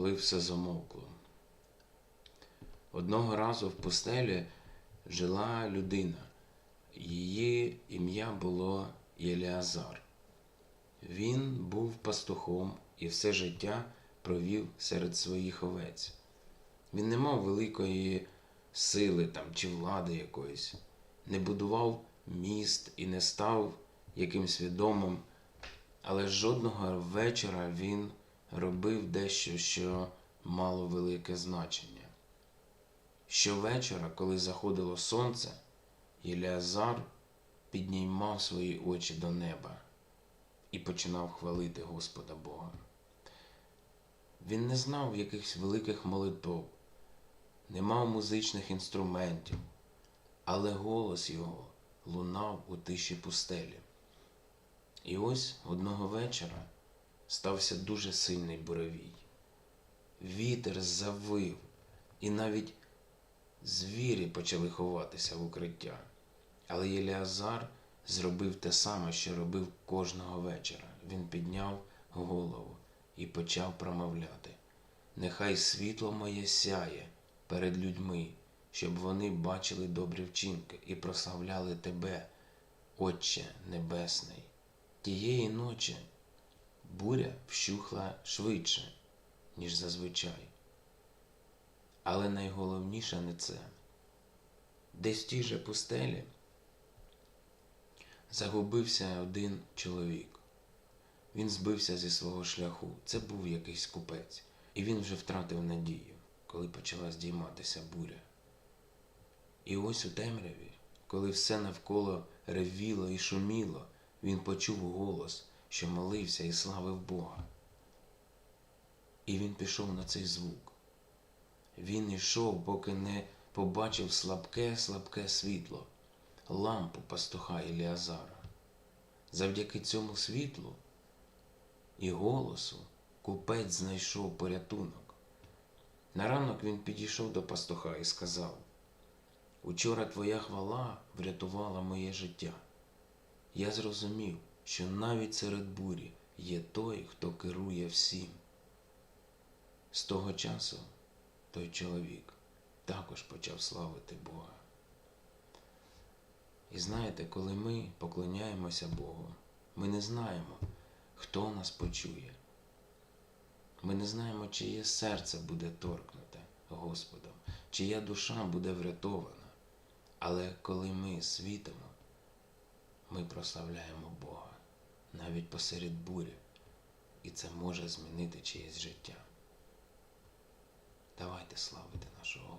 коли все замовкло. Одного разу в пустелі жила людина. Її ім'я було Єліазар. Він був пастухом і все життя провів серед своїх овець. Він не мав великої сили там, чи влади якоїсь, не будував міст і не став якимсь відомим, але жодного вечора він робив дещо, що мало велике значення. Щовечора, коли заходило сонце, Єліазар піднімав свої очі до неба і починав хвалити Господа Бога. Він не знав якихось великих молитв, не мав музичних інструментів, але голос його лунав у тиші пустелі. І ось одного вечора стався дуже сильний буревій. Вітер завив, і навіть звірі почали ховатися в укриття. Але Єліазар зробив те саме, що робив кожного вечора. Він підняв голову і почав промовляти. Нехай світло моє сяє перед людьми, щоб вони бачили добрі вчинки і прославляли тебе, Отче Небесний. Тієї ночі буря вщухла швидше, ніж зазвичай. Але найголовніше не це. Десь в тій же пустелі загубився один чоловік. Він збився зі свого шляху. Це був якийсь купець, і він вже втратив надію, коли почала здійматися буря. І ось у темряві, коли все навколо ревіло і шуміло, він почув голос, що молився і славив Бога. І він пішов на цей звук. Він йшов, поки не побачив слабке, слабке світло, лампу пастуха Іліазара. Завдяки цьому світлу і голосу купець знайшов порятунок. На ранок він підійшов до пастуха і сказав: Учора твоя хвала врятувала моє життя. Я зрозумів, що навіть серед бурі є той, хто керує всім. З того часу той чоловік також почав славити Бога. І знаєте, коли ми поклоняємося Богу, ми не знаємо, хто нас почує. Ми не знаємо, чиє серце буде торкнуте Господом, чия душа буде врятована. Але коли ми світимо, ми прославляємо Бога навіть посеред бурі, і це може змінити чиєсь життя. Давайте славити нашого.